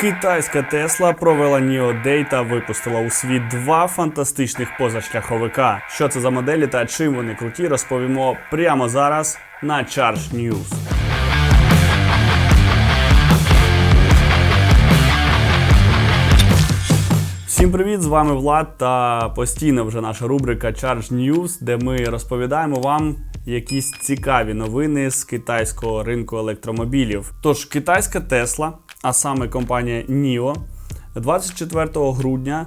Китайська Тесла провела Day та випустила у світ два фантастичних позашляховика. Що це за моделі та чим вони круті, розповімо прямо зараз на Charge News. Всім привіт! З вами Влад та постійна вже наша рубрика Charge News, де ми розповідаємо вам якісь цікаві новини з китайського ринку електромобілів. Тож китайська Тесла, а саме компанія NIO, 24 грудня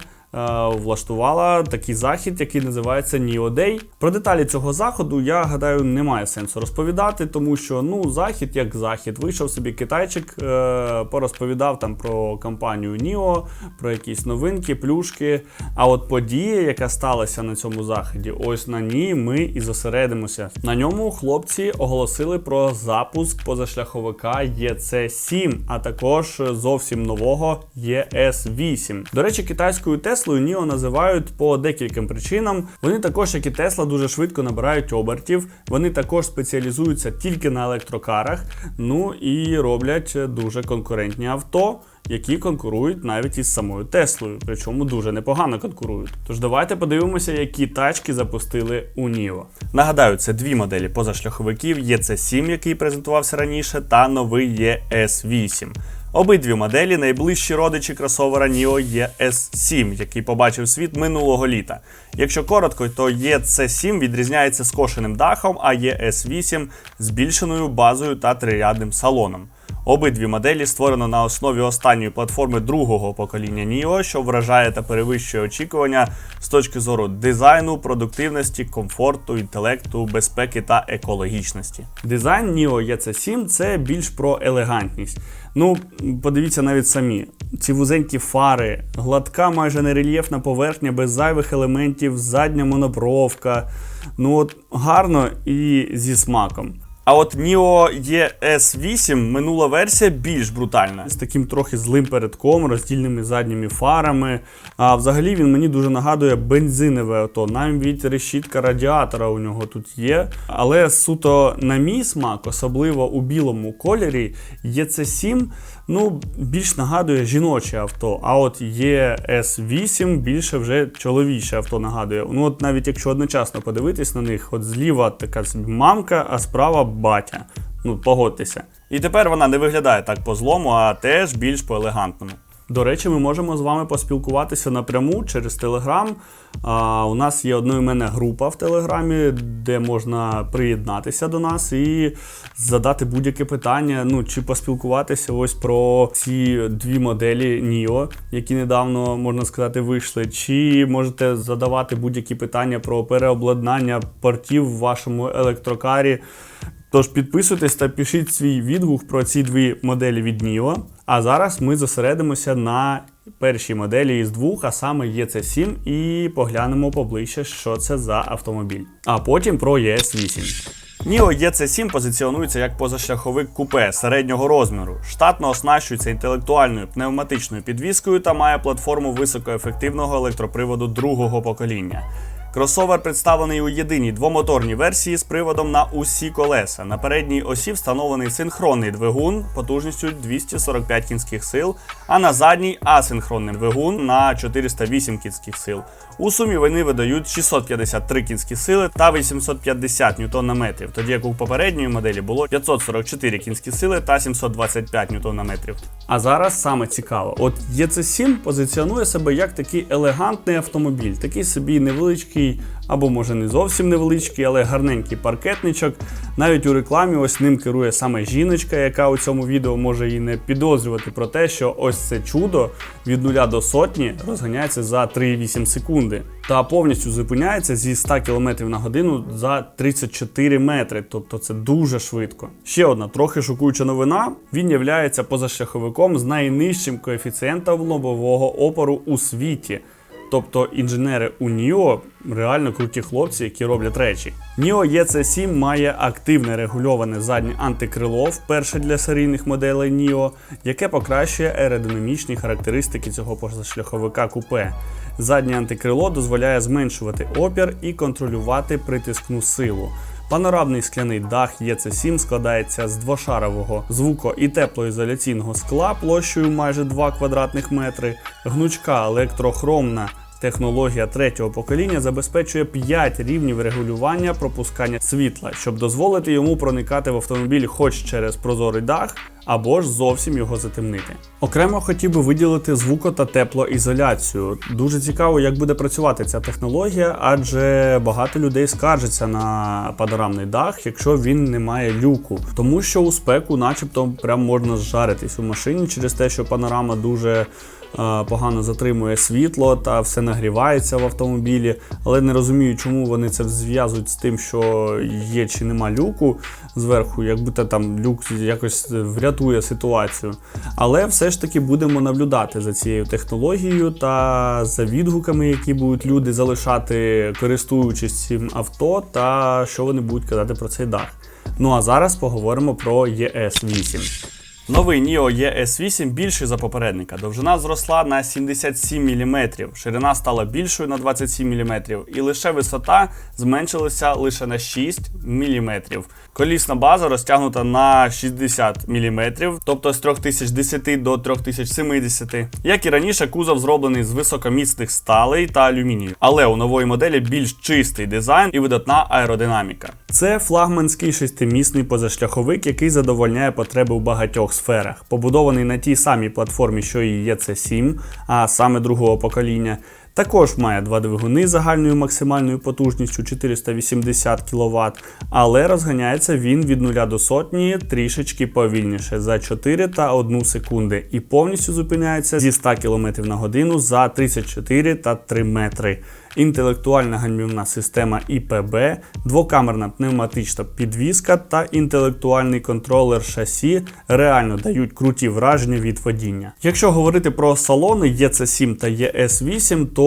влаштувала такий захід, який називається Day. Про деталі цього заходу я гадаю немає сенсу розповідати, тому що ну захід як захід. Вийшов собі китайчик, е, порозповідав там про компанію NIO, про якісь новинки, плюшки. А от подія, яка сталася на цьому заході, ось на ній ми і зосередимося. На ньому хлопці оголосили про запуск позашляховика EC7, а також зовсім нового ES8. До речі, китайською Теслою NIO називають по декільком причинам. Вони також, як і Тесла, дуже швидко набирають обертів. Вони також спеціалізуються тільки на електрокарах. Ну і роблять дуже конкурентні авто. Які конкурують навіть із самою Теслою, причому дуже непогано конкурують. Тож давайте подивимося, які тачки запустили у NIO. Нагадаю, це дві моделі позашляховиків: EC7, який презентувався раніше, та новий ES8. Обидві моделі найближчі родичі кросовера NIO ES7, який побачив світ минулого літа. Якщо коротко, то EC7 відрізняється скошеним дахом, а ES8 збільшеною базою та трирядним салоном. Обидві моделі створено на основі останньої платформи другого покоління NIO, що вражає та перевищує очікування з точки зору дизайну, продуктивності, комфорту, інтелекту, безпеки та екологічності. Дизайн NIO EC7 це більш про елегантність. Ну, подивіться навіть самі. Ці вузенькі фари, гладка, майже нерельєфна поверхня без зайвих елементів, задня монобровка. Ну от гарно і зі смаком. А от Nio ES8 минула версія більш брутальна, з таким трохи злим передком, роздільними задніми фарами. А взагалі він мені дуже нагадує бензинове авто. Навіть решітка радіатора у нього тут є. Але суто на мій смак, особливо у білому кольорі, EC7 ну, більш нагадує жіноче авто. А от ES8 більше вже чоловіче авто нагадує. Ну от навіть якщо одночасно подивитись на них, от зліва така собі мамка, а справа батя. Ну, погодьтеся. І тепер вона не виглядає так по злому, а теж більш по елегантному. До речі, ми можемо з вами поспілкуватися напряму через Телеграм. У нас є одноіменна група в Телеграмі, де можна приєднатися до нас і задати будь-яке питання. Ну чи поспілкуватися ось про ці дві моделі NIO, які недавно можна сказати вийшли. Чи можете задавати будь-які питання про переобладнання портів в вашому електрокарі. Тож підписуйтесь та пишіть свій відгук про ці дві моделі від NIO. А зараз ми зосередимося на першій моделі із двох, а саме EC7, і поглянемо поближче, що це за автомобіль. А потім про ES8. NIO EC7 позиціонується як позашляховик купе середнього розміру, штатно оснащується інтелектуальною пневматичною підвіскою та має платформу високоефективного електроприводу другого покоління. Кросовер представлений у єдиній двомоторній версії з приводом на усі колеса. На передній осі встановлений синхронний двигун потужністю 245 кінських сил, а на задній асинхронний двигун на 408 кінських сил. У сумі вони видають 653 кінські сили та 850 Нм, тоді як у попередньої моделі було 544 кінські сили та 725 Нм. А зараз саме цікаво, от ЄЦ7 позиціонує себе як такий елегантний автомобіль, такий собі невеличкий, або може не зовсім невеличкий, але гарненький паркетничок. Навіть у рекламі ось ним керує саме жіночка, яка у цьому відео може і не підозрювати про те, що ось це чудо від 0 до сотні розганяється за 3,8 секунди. Та повністю зупиняється зі 100 км на годину за 34 метри, тобто це дуже швидко. Ще одна трохи шокуюча новина: він являється позашляховиком з найнижчим коефіцієнтом лобового опору у світі. Тобто інженери у Ніо реально круті хлопці, які роблять речі. Ніо EC7 має активне регульоване заднє антикрило вперше для серійних моделей Ніо, яке покращує аеродинамічні характеристики цього позашляховика купе. Заднє антикрило дозволяє зменшувати опір і контролювати притискну силу. Панорамний скляний дах ЄЦ7 складається з двошарового звуко- і теплоізоляційного скла площею майже 2 квадратних метри, гнучка електрохромна. Технологія третього покоління забезпечує 5 рівнів регулювання пропускання світла, щоб дозволити йому проникати в автомобіль хоч через прозорий дах, або ж зовсім його затемнити. Окремо хотів би виділити звуко та теплоізоляцію. Дуже цікаво, як буде працювати ця технологія, адже багато людей скаржаться на панорамний дах, якщо він не має люку, тому що у спеку, начебто, прям можна зжаритись у машині через те, що панорама дуже е, погано затримує світло та все нагрівається в автомобілі, але не розумію, чому вони це зв'язують з тим, що є чи нема люку зверху, як будто там люк якось врятує ситуацію. Але все ж таки будемо наблюдати за цією технологією та за відгуками, які будуть люди залишати, користуючись цим авто, та що вони будуть казати про цей дах. Ну а зараз поговоримо про ES8. Новий NIO ES8 більший за попередника. Довжина зросла на 77 мм, ширина стала більшою на 27 мм, і лише висота зменшилася лише на 6 мм. Колісна база розтягнута на 60 мм, тобто з 3010 до 3070. Як і раніше, кузов зроблений з високоміцних сталей та алюмінію, але у нової моделі більш чистий дизайн і видатна аеродинаміка. Це флагманський шестимісний позашляховик, який задовольняє потреби в багатьох сферах, побудований на тій самій платформі, що і EC7, а саме другого покоління. Також має два двигуни загальною максимальною потужністю 480 кВт, але розганяється він від 0 до сотні трішечки повільніше за 4 та 1 секунди і повністю зупиняється зі 100 км на годину за 34 та 3 метри. Інтелектуальна гальмівна система ІПБ, двокамерна пневматична підвізка та інтелектуальний контролер шасі реально дають круті враження від водіння. Якщо говорити про салони EC7 та ES8, то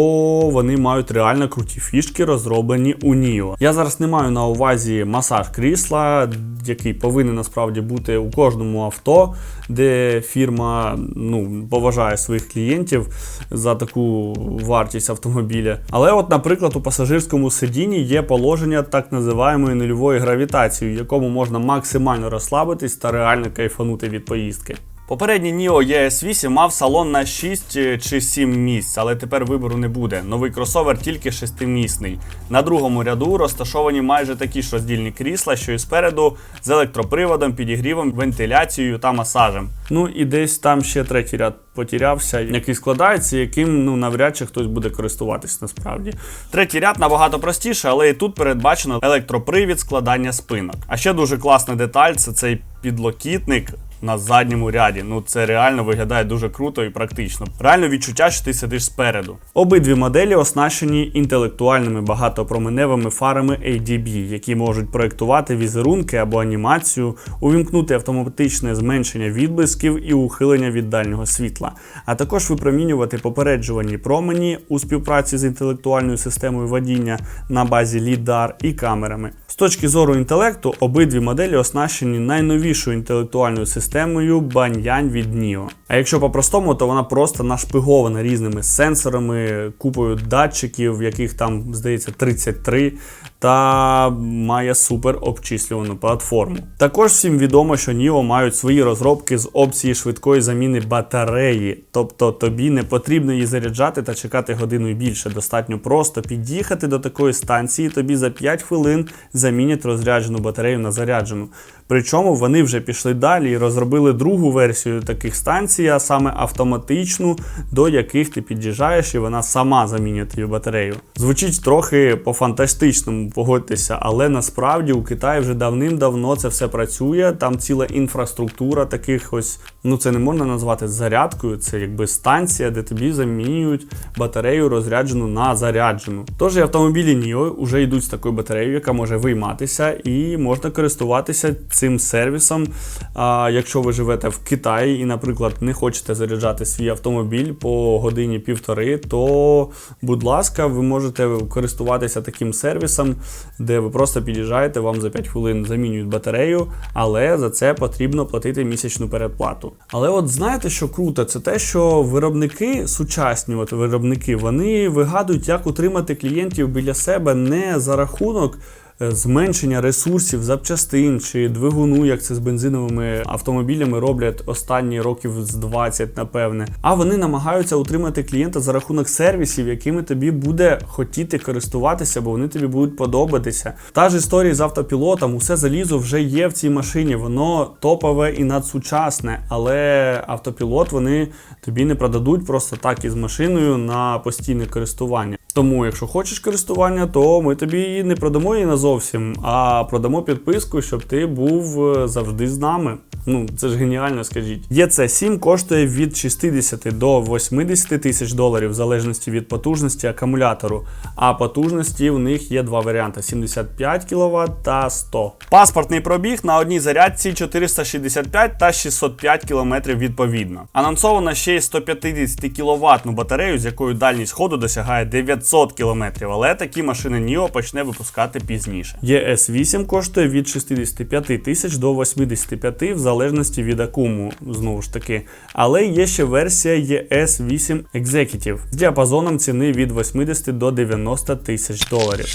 вони мають реально круті фішки, розроблені у NIO. Я зараз не маю на увазі масаж крісла, який повинен насправді бути у кожному авто, де фірма ну, поважає своїх клієнтів за таку вартість автомобіля. Але от, наприклад, у пасажирському сидінні є положення так називаємої нульової гравітації, в якому можна максимально розслабитись та реально кайфанути від поїздки. Попередній NIO ES8 мав салон на 6 чи 7 місць, але тепер вибору не буде. Новий кросовер тільки шестимісний. На другому ряду розташовані майже такі ж роздільні крісла, що і спереду, з електроприводом, підігрівом, вентиляцією та масажем. Ну і десь там ще третій ряд потірявся, який складається, яким ну навряд чи хтось буде користуватись насправді. Третій ряд набагато простіше, але і тут передбачено електропривід складання спинок. А ще дуже класна деталь це цей підлокітник. На задньому ряді. Ну це реально виглядає дуже круто і практично. Реально відчуття, що ти сидиш спереду. Обидві моделі оснащені інтелектуальними багатопроменевими фарами ADB, які можуть проєктувати візерунки або анімацію, увімкнути автоматичне зменшення відблисків і ухилення від дальнього світла, а також випромінювати попереджувальні промені у співпраці з інтелектуальною системою водіння на базі LiDAR і камерами. З точки зору інтелекту, обидві моделі оснащені найновішою інтелектуальною системою Banyan від NIO. А якщо по-простому, то вона просто нашпигована різними сенсорами, купою датчиків, яких там, здається, 33, та має супер обчислювану платформу. Також всім відомо, що NIO мають свої розробки з опції швидкої заміни батареї, тобто тобі не потрібно її заряджати та чекати годину і більше. Достатньо просто під'їхати до такої станції, тобі за 5 хвилин замінять розряджену батарею на заряджену. Причому вони вже пішли далі і розробили другу версію таких станцій, а саме автоматичну, до яких ти під'їжджаєш і вона сама замінює тобі батарею. Звучить трохи по-фантастичному, погодьтеся, але насправді у Китаї вже давним-давно це все працює. Там ціла інфраструктура таких ось, ну це не можна назвати зарядкою, це якби станція, де тобі замінюють батарею розряджену на заряджену. Тож і автомобілі NIO вже йдуть з такою батареєю, яка може вийматися, і можна користуватися цим сервісом. А якщо ви живете в Китаї і, наприклад, не хочете заряджати свій автомобіль по годині півтори, то, будь ласка, ви можете користуватися таким сервісом, де ви просто під'їжджаєте, вам за 5 хвилин замінюють батарею, але за це потрібно платити місячну передплату. Але от знаєте, що круто, це те, що виробники, сучасні от виробники, вони вигадують, як утримати клієнтів біля себе не за рахунок зменшення ресурсів запчастин чи двигуну, як це з бензиновими автомобілями роблять останні років з 20, напевне. А вони намагаються утримати клієнта за рахунок сервісів, якими тобі буде хотіти користуватися, бо вони тобі будуть подобатися. Та ж історія з автопілотом, усе залізо вже є в цій машині, воно топове і надсучасне, але автопілот вони тобі не продадуть просто так із машиною на постійне користування. Тому, якщо хочеш користування, то ми тобі її не продамо її назовсім, а продамо підписку, щоб ти був е, завжди з нами. Ну, це ж геніально, скажіть. ЄЦ 7 коштує від 60 до 80 тисяч доларів, в залежності від потужності акумулятору. А потужності в них є два варіанти: 75 кВт та 100. Паспортний пробіг на одній зарядці 465 та 605 км відповідно. Анонсовано ще й 150 кВт батарею, з якою дальність ходу досягає 900 км, але такі машини NIO почне випускати пізніше. ЄС 8 коштує від 65 тисяч до 85 в залежності від акуму, знову ж таки. Але є ще версія ЄС 8 Executive з діапазоном ціни від 80 до 90 тисяч доларів.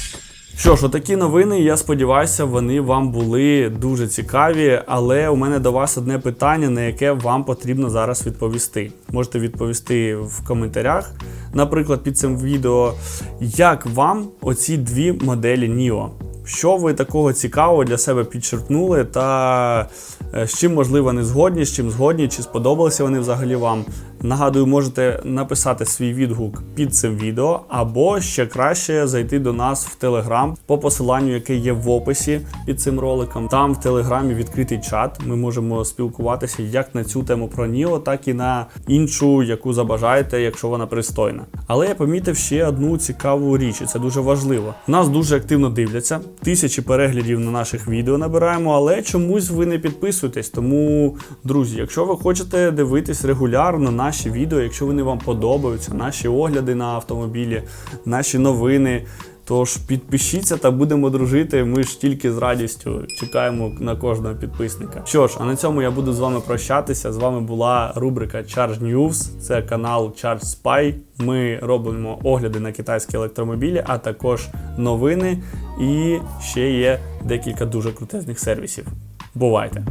Що ж, отакі новини. Я сподіваюся, вони вам були дуже цікаві. Але у мене до вас одне питання, на яке вам потрібно зараз відповісти. Можете відповісти в коментарях, наприклад, під цим відео, як вам оці дві моделі NIO? Що ви такого цікавого для себе підчерпнули, та з чим можливо не згодні, з чим згодні, чи сподобалися вони взагалі вам? Нагадую, можете написати свій відгук під цим відео, або ще краще зайти до нас в Телеграм по посиланню, яке є в описі під цим роликом. Там в Телеграмі відкритий чат. Ми можемо спілкуватися як на цю тему про Ніо, так і на іншу, яку забажаєте, якщо вона пристойна. Але я помітив ще одну цікаву річ, і це дуже важливо. Нас дуже активно дивляться, тисячі переглядів на наших відео набираємо, але чомусь ви не підписуєтесь. Тому, друзі, якщо ви хочете дивитись регулярно наші відео, якщо вони вам подобаються, наші огляди на автомобілі, наші новини. Тож підпишіться та будемо дружити. Ми ж тільки з радістю чекаємо на кожного підписника. Що ж, а на цьому я буду з вами прощатися. З вами була рубрика Charge News, це канал Charge Spy. Ми робимо огляди на китайські електромобілі, а також новини. І ще є декілька дуже крутезних сервісів. Бувайте!